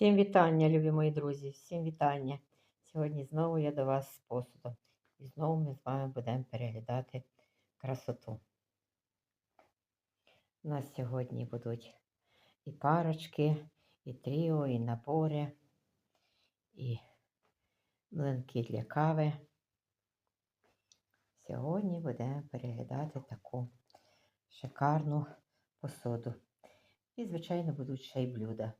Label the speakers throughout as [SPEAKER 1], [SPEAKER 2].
[SPEAKER 1] Всім вітання, любі мої друзі, всім вітання. Сьогодні знову я до вас з посудом. І знову ми з вами будемо переглядати красоту. У нас сьогодні будуть і парочки, і тріо, і набори, і млинки для кави. Сьогодні будемо переглядати таку шикарну посуду. І, звичайно, будуть ще й блюда.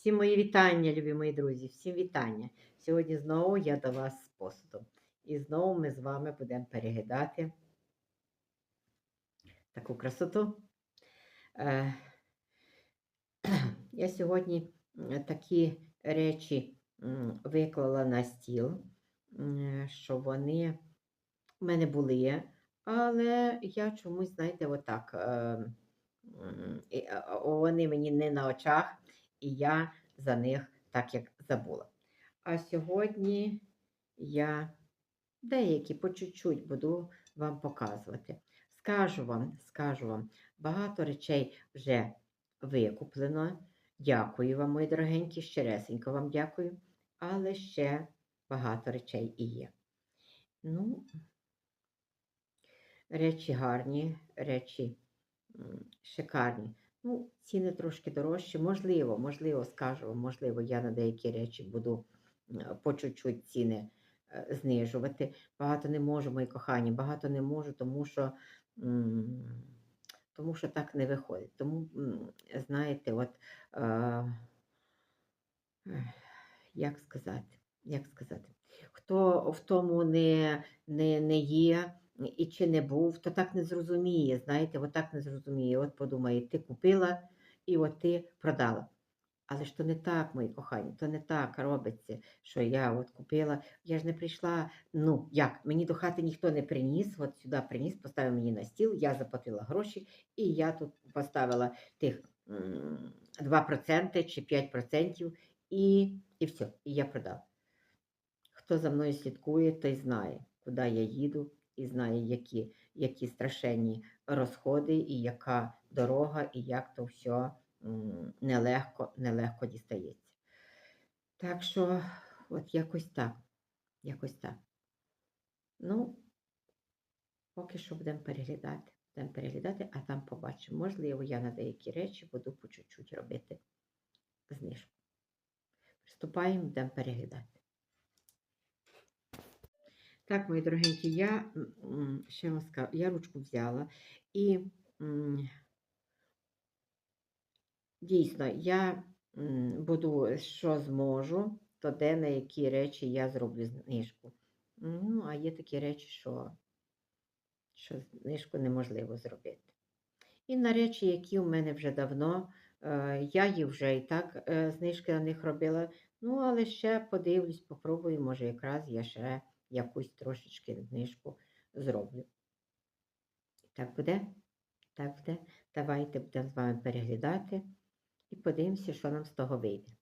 [SPEAKER 1] Всім мої вітання, любі мої друзі, всім вітання. Сьогодні знову я до вас з посудом. І знову ми з вами будемо переглядати таку красоту. Е, Я сьогодні такі речі виклала на стіл, що вони в мене були, але я чомусь, знаєте, отак. е, а, Вони мені не на очах і я за них так як забула. А сьогодні я деякі по чуть-чуть буду вам показувати. Скажу вам, скажу вам, багато речей вже викуплено. Дякую вам, мої дорогенькі, щиресенько вам дякую. Але ще багато речей і є. Ну, речі гарні, речі шикарні. Ну, ціни трошки дорожчі. Можливо, можливо, скажу, можливо, я на деякі речі буду по чуть-чуть ціни е, знижувати. Багато не можу, мої кохані, багато не можу, тому що, тому що так не виходить. Тому, знаєте, от е, як сказати, як сказати, хто в тому не, не, не є і чи не був, то так не зрозуміє. Знаєте, от так не зрозуміє. От подумає, ти купила і от ти продала. Але ж то не так, мої кохані, то не так робиться, що я от купила. Я ж не прийшла. Ну як, мені до хати ніхто не приніс, от сюди приніс, поставив мені на стіл, я заплатила гроші, і я тут поставила тих 2% чи 5%, і, і все, і я продала. Хто за мною слідкує, той знає, куди я їду, і знає, які, які страшенні розходи, і яка дорога, і як то все нелегко, нелегко дістається. Так що, от якось так. Якось так. Ну, поки що будемо переглядати. Будемо переглядати, а там побачимо. Можливо, я на деякі речі буду по чуть-чуть робити знижку. Приступаємо, будемо переглядати. Так, мої дорогенькі, я ще вам скажу, я ручку взяла і дійсно я буду, що зможу, то де на які речі я зроблю знижку. Ну, а є такі речі, що, що знижку неможливо зробити. І на речі, які у мене вже давно, е, я їх вже і так е, знижки на них робила. Ну, але ще подивлюсь, попробую, може, якраз я ще якусь трошечки знижку зроблю. Так буде? Так буде. Давайте будемо з вами переглядати і подивимося, що нам з того вийде.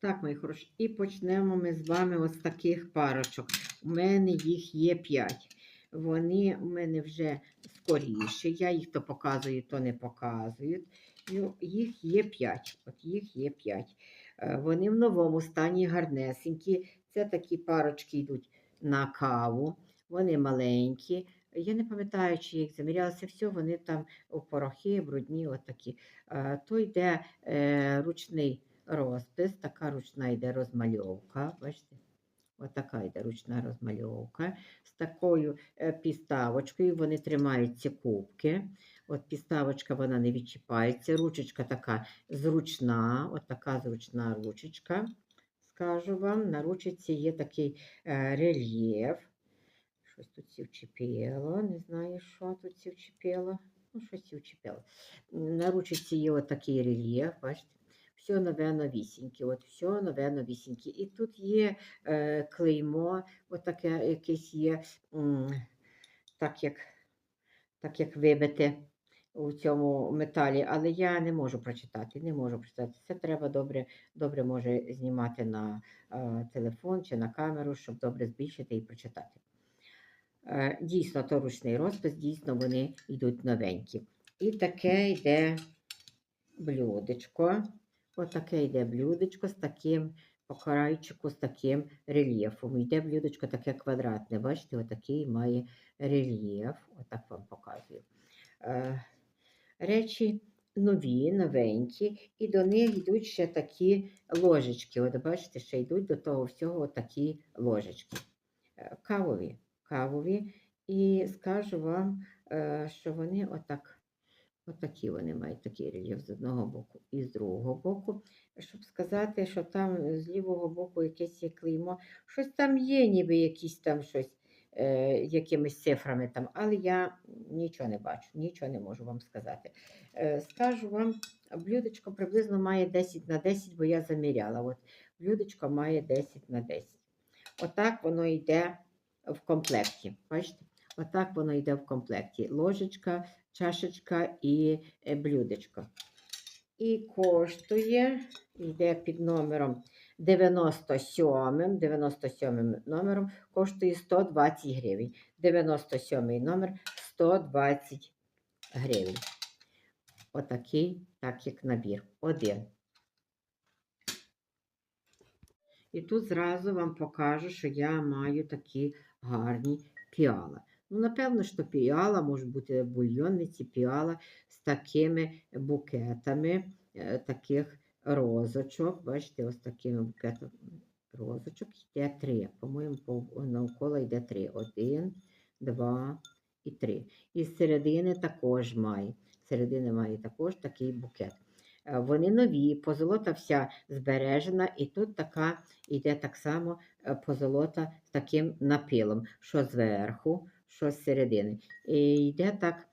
[SPEAKER 1] Так, мої хороші, і почнемо ми з вами ось таких парочок. У мене їх є 5. Вони у мене вже скоріше. Я їх то показую, то не показую. Ну, їх є 5. От їх є 5. Вони в новому стані гарнесенькі. Це такі парочки йдуть на каву. Вони маленькі. Я не пам'ятаю, чи їх замірялося все, вони там у порохи, брудні, отакі. Е, То йде е, ручний розпис, така ручна йде розмальовка. Бачите? Отака йде ручна розмальовка. З такою е, підставочкою вони тримають ці кубки. От підставочка вона не відчіпається. Ручечка така зручна, от така зручна ручечка. Скажу вам, на ручці є такий е, рельєф. Щось тут сі не знаю, що тут сі. Ну, щось сі. На ручці є отакий рельєф, бачите. Все нове новісіньке, от все нове новісіньке. І тут є е, клеймо, отаке якесь є, м, так як, так як вибите у цьому металі, але я не можу прочитати, не можу прочитати. Це треба добре, добре може знімати на е, телефон чи на камеру, щоб добре збільшити і прочитати. Е, Дійсно, то ручний розпис, дійсно вони йдуть новенькі. І таке йде блюдечко. Отаке йде блюдечко з таким по крайчику, з таким рельєфом. Йде блюдечко таке квадратне. Бачите, отакий має рельєф. Отак вам показую. Е, Речі нові, новенькі, і до них йдуть ще такі ложечки. От бачите, ще йдуть до того всього такі ложечки. Е, Кавові. Кавові. І скажу вам, е, що вони отак, отакі вони мають такий рельєф з одного боку і з другого боку. Щоб сказати, що там з лівого боку якесь є клеймо, щось там є, ніби якісь там щось е, якимись цифрами там, але я нічого не бачу, нічого не можу вам сказати. Е, скажу вам, блюдечко приблизно має 10 на 10, бо я заміряла. От блюдечко має 10 на 10. Отак воно йде в комплекті. Бачите? Отак воно йде в комплекті. Ложечка, чашечка і е, блюдечко. І коштує, йде під номером 97, 97 номером, коштує 120 гривень. 97 номер 120 гривень. Отакий, так як набір. Один. І тут зразу вам покажу, що я маю такі гарні піала. Ну, напевно, що піала, може бути бульйонниці, піала з такими букетами е, таких розочок. Бачите, ось такими букетами розочок йде три. По-моєму, навколо йде три. Один, два і три. І з середини також має. З середини має також такий букет. Е, Вони нові, позолота вся збережена, і тут така йде так само е, позолота з таким напилом, що зверху, що з середини. І йде так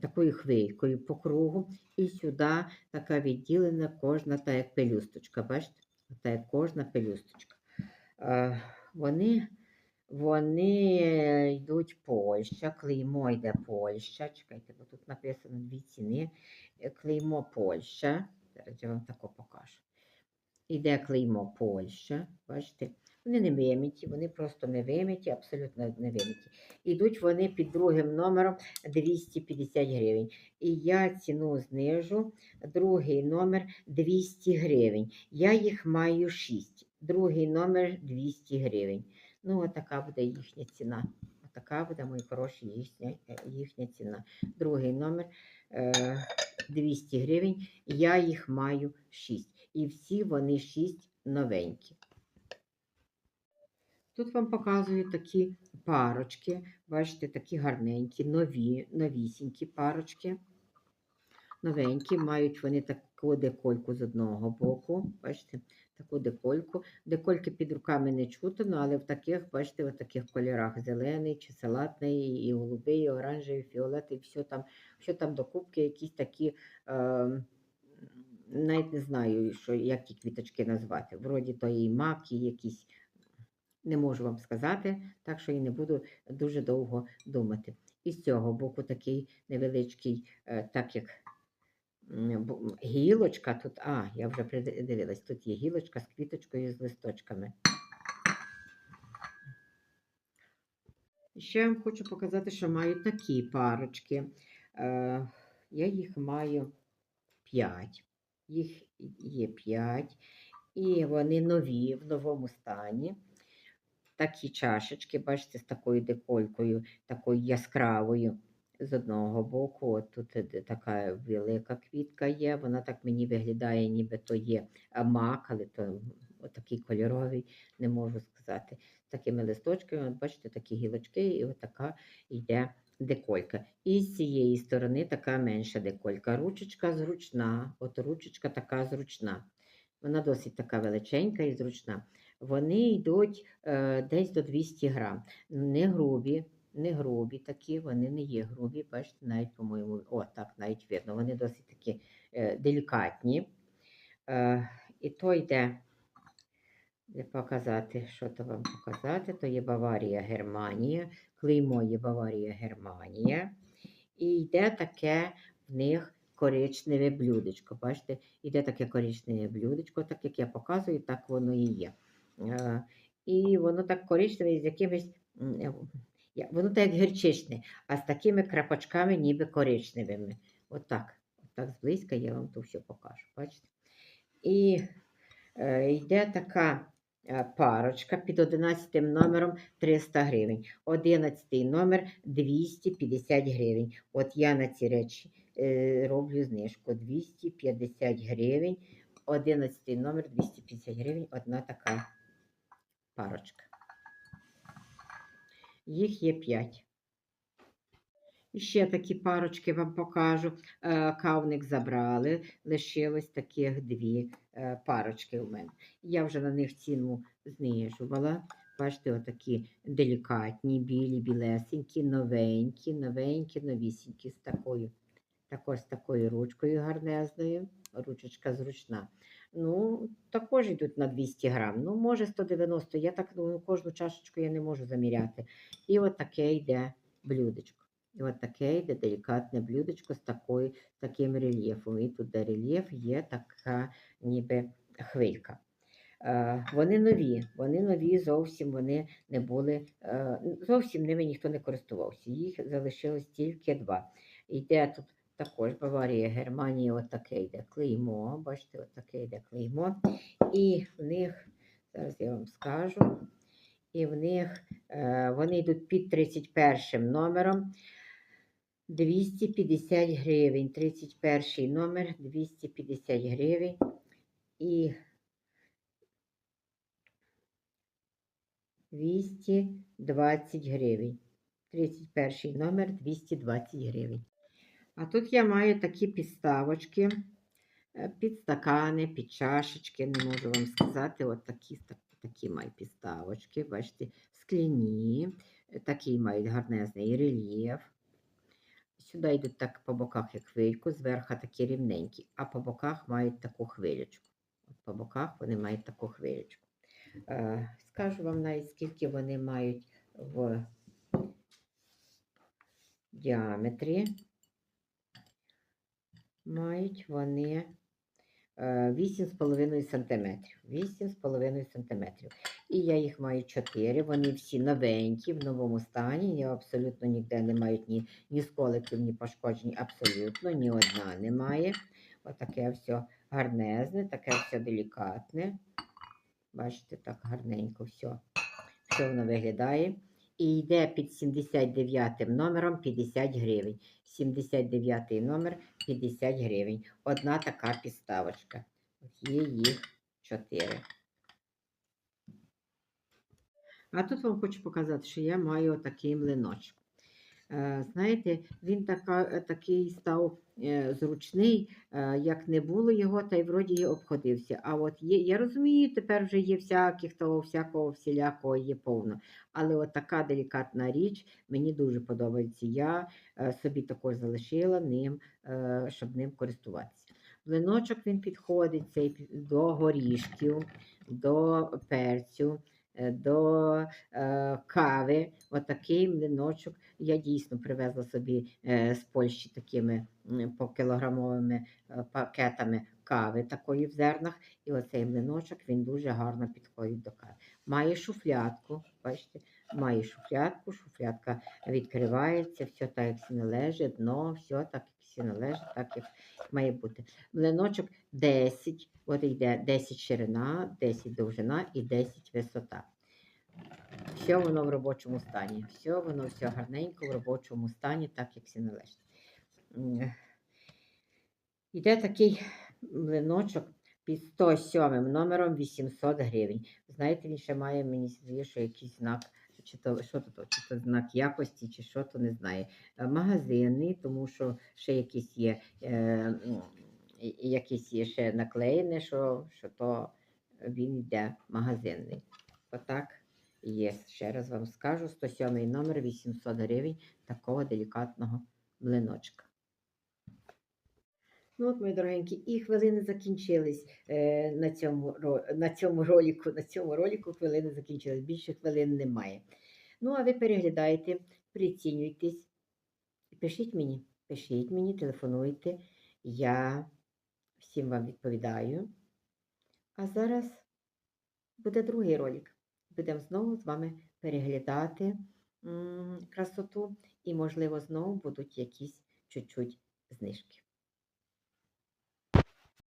[SPEAKER 1] такою хвилькою по кругу, і сюди така відділена кожна та як пелюсточка. Бачите? Та як кожна пелюсточка. Вони, вони йдуть Польща, клеймо йде Польща. Чекайте, бо тут написано дві ціни. Е, Клеймо Польща. Зараз я вам тако покажу. Іде клеймо Польща. Бачите? Вони не виміті, вони просто не виміті, абсолютно не виміті. Ідуть вони під другим номером 250 гривень. І я ціну знижу. Другий номер 200 гривень. Я їх маю 6. Другий номер 200 гривень. Ну, отака буде їхня ціна. Отака буде, мої хороші, їхня, е, їхня ціна. Другий номер е, 200 гривень. Я їх маю 6. І всі вони 6 новенькі. Тут вам показую такі парочки. Бачите, такі гарненькі, нові, новісінькі парочки. Новенькі, мають вони таку декольку з одного боку. Бачите, таку декольку. Декольки під руками не чутно, але в таких, бачите, в таких кольорах зелений, чи салатний, і голубий, і оранжевий, і фіолетовий, все там, все там докупки, якісь такі. Е, навіть не знаю, що, як ті квіточки назвати. Вроді то і мак, і якісь. Не можу вам сказати, так що і не буду дуже довго думати. І з цього боку такий невеличкий, е, так як гілочка тут. А, я вже придивилась, тут є гілочка з квіточкою з листочками. Ще вам хочу показати, що маю такі парочки. Е, я їх маю 5. Їх є 5. І вони нові, в новому стані. Такі чашечки, бачите, з такою деколькою, такою яскравою. З одного боку, от тут е, така велика квітка є, вона так мені виглядає, ніби то є мак, але то такий кольоровий, не можу сказати. Такими листочками, от бачите, такі гілочки, і от така йде деколька. І з цієї сторони така менша деколька. Ручечка зручна, от ручечка така зручна. Вона досить така величенька і зручна. Вони йдуть е, десь до 200 грам. Не грубі, не грубі такі, вони не є грубі, бачите, навіть, по-моєму, о, так, навіть видно, вони досить такі е, делікатні. Е, і то йде, де показати, що то вам показати, то є Баварія, Германія, клеймо є Баварія, Германія. І йде таке в них коричневе блюдечко. Бачите, йде таке коричневе блюдечко, так як я показую, так воно і є. І воно так коричневе з якимись, е, Воно так як гірчичне, а з такими крапочками, ніби коричневими. Отак. Отак зблизька я вам то все покажу. Бачите? І е, йде така е, парочка під 11 номером 300 гривень. 11 номер 250 гривень. От я на ці речі е, роблю знижку 250 гривень. 11 номер 250 гривень. Одна така парочка. Їх є 5. І ще такі парочки вам покажу. Е, Кавник забрали, лишилось таких дві е, парочки у мене. Я вже на них ціну знижувала. Бачите, отакі делікатні, білі, білесенькі, новенькі, новенькі, новісінькі з такою. Також з такою ручкою гарнезною. Ручечка зручна. Ну, також йдуть на 200 грам. Ну, може 190. Я так ну, кожну чашечку я не можу заміряти. І от таке йде блюдечко. І от таке йде делікатне блюдечко з такою, таким рельєфом. І тут де рельєф є така ніби хвилька. Е, Вони нові, вони нові, зовсім вони не були, е, зовсім ними ніхто не користувався. Їх залишилось тільки два. Йде тут також Баварія, Германія, отаке йде клеймо. Бачите, отаке йде клеймо. І в них, зараз я вам скажу, і в них е, вони йдуть під 31 номером. 250 гривень. 31 номер 250 гривень. І 220 гривень. 31 номер 220 гривень. А тут я маю такі підставочки е, під стакани, під чашечки, не можу вам сказати. От такі, так- такі маю підставочки, бачите, скляні, е, такий мають гарнезний рельєф. Сюди йдуть так по боках, як хвильку, зверху такі рівненькі, а по боках мають таку хвилючку. От по боках вони мають таку хвилючку. Е, скажу вам навіть, скільки вони мають в діаметрі. Мають вони е, 8,5 см. 8,5 см. І я їх маю 4. Вони всі новенькі, в новому стані. Я абсолютно ніде не мають ні, ні сколиків, ні пошкоджень. Абсолютно, ні одна немає. Отаке все гарнезне, таке все делікатне. Бачите, так гарненько все. Все воно виглядає. І йде під 79 номером 50 гривень. 79 номер 50 гривень. Одна така підставочка. Є їх 4. А тут вам хочу показати, що я маю такий млиночок. Е, Знаєте, він така, е, такий став е, зручний, як не було його, та й вроді й обходився. А от є, я розумію, тепер вже є всяких того, всякого всілякого є повно. Але от така делікатна річ мені дуже подобається. Я собі також залишила ним, щоб ним користуватися. Млиночок він підходить цей до горішків, до перцю, до е, кави. Отакий млиночок. Я дійсно привезла собі е, з Польщі такими м, по кілограмовими е, пакетами кави такої в зернах. І оцей млиночок він дуже гарно підходить до кави. Має шуфлятку, бачите, має шуфлятку, шуфлятка відкривається, все так, як належить, дно, все так, всі належить, так як має бути. Млиночок 10, от йде 10 ширина, 10 довжина і 10 висота. Все воно в робочому стані. Все воно все гарненько в робочому стані, так як всі належить. М, Йде такий млиночок під 107 номером 800 гривень. Знаєте, він ще має, мені здається, якийсь знак, чи то, що то, чи то знак якості, чи що то не знаю. Магазини, тому що ще якісь є, е, якісь є ще наклеєне, що, що то він йде магазинний. Отак є. Ще раз вам скажу: 107 номер 800 гривень такого делікатного млиночка. Ну от, мої дорогенькі, і хвилини закінчились е, на, цьому, на цьому ролику. На цьому ролику хвилини закінчились. Більше хвилин немає. Ну, а ви переглядайте, прицінюйтесь. Пишіть мені, пишіть мені, телефонуйте. Я всім вам відповідаю. А зараз буде другий ролик. Будемо знову з вами переглядати красоту, і, можливо, знову будуть якісь чуть-чуть знижки.